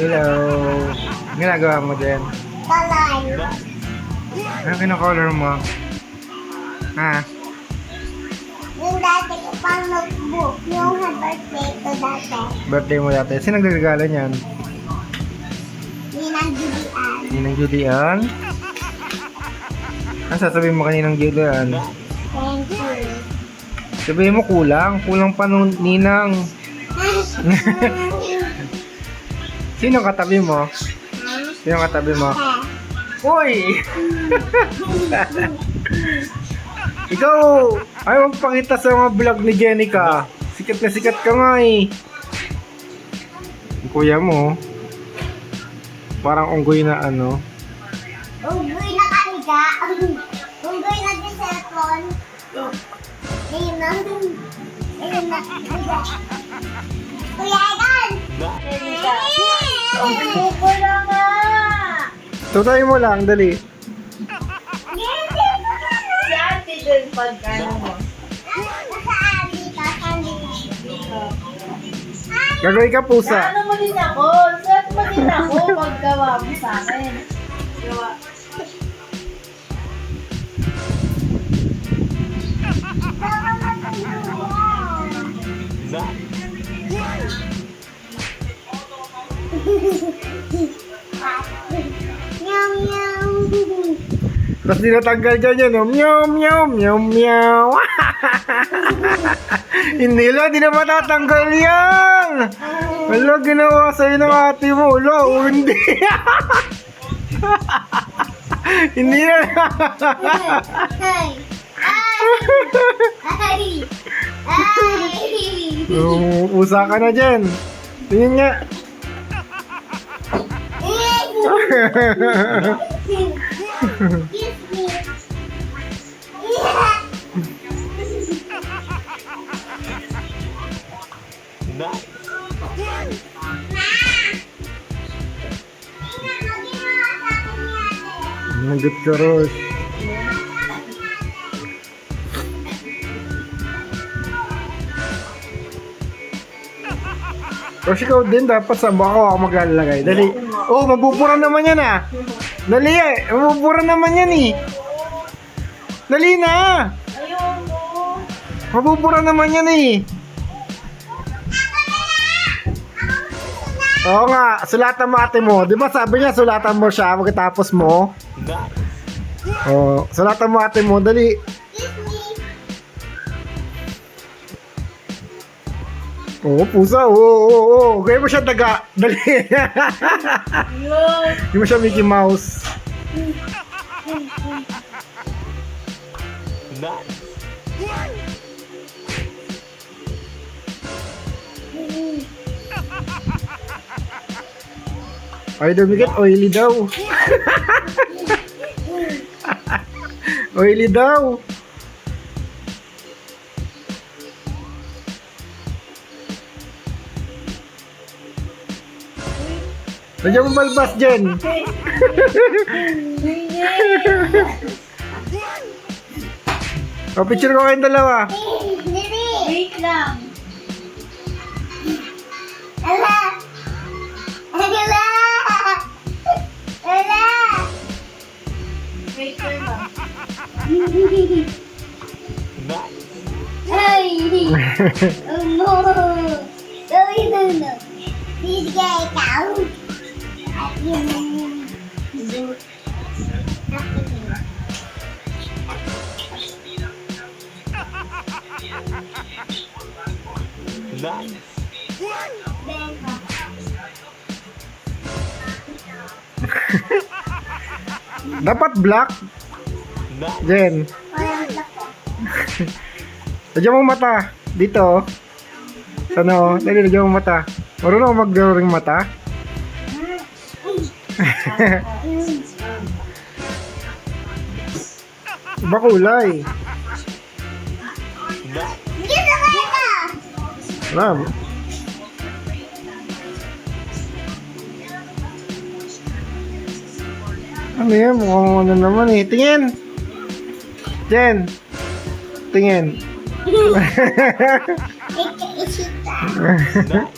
Hello. Ginagawa mo din? Kalay. Ano kinakolor mo? Ha? Yung dati ko pang notebook. Yung birthday ko dati. Birthday mo dati. Sino nagregalo niyan? Ninang Julian. Ninang Julian? Ano sasabihin mo kaninang Julian? Thank you. Sabihin mo kulang. Kulang pa nung Ninang. Sino katabi mo? Sino katabi mo? Uy! Ikaw, ayaw magpakita sa mga vlog ni Jenica. Sikat na sikat ka nga eh. Yung kuya mo, parang unggoy na ano. Unggoy na kaniga. Unggoy na din cellphone. Ayun na. Ayun na. Kuya na nga. Tutay mo lang, dali. Si ate mo. Saan dito? Gagawin ka pusa. Ano mo din ako? Set mo din ako paggawa mo sa akin. Gawa. Meow. Tapos dinatanggal dyan yan, oh. meow, meow, meow, meow. Hindi lang, di na matatanggal yan. Wala, ginawa sa'yo ng ate mo. Wala, oh, hindi. hindi na. Ay. Ay. Ay. Usa ka na dyan. Tingin nga. Многотгородь. Ros, ikaw din dapat sa bako ako maglalagay. Dali. Oh, mabubura naman yan ah. Dali eh. Mabubura naman yan eh. Dali na. Ayoko. Mabubura naman yan eh. Oo nga, sulatan mo ate mo. Di ba sabi niya sulatan mo siya pagkatapos mo? Oo, sulatan mo ate mo. Dali. Oo, pusa. Oo, oo, oo. Gaya mo siya daga. Dali. Hindi mo siya Mickey Mouse. Ay, dumikit. Oily daw. Oily daw. Nandiyan mo balbas, Jen. Hindi. O, picture ko kayong dalawa. Wait lang. Ala. Ala. Ala. Wait lang. Ay. Oh no. Oh no no. Bigay ikaw. Dapat black. Jen. Nandiyan mo mata. Dito. Sana oh. Nandiyan mo mata. Marunong mag-drawing mata. Iba kulay. Hindi na kaya. Alam. Ano yan? Mukhang ano naman eh. Tingin! Jen! Tingin. Isita.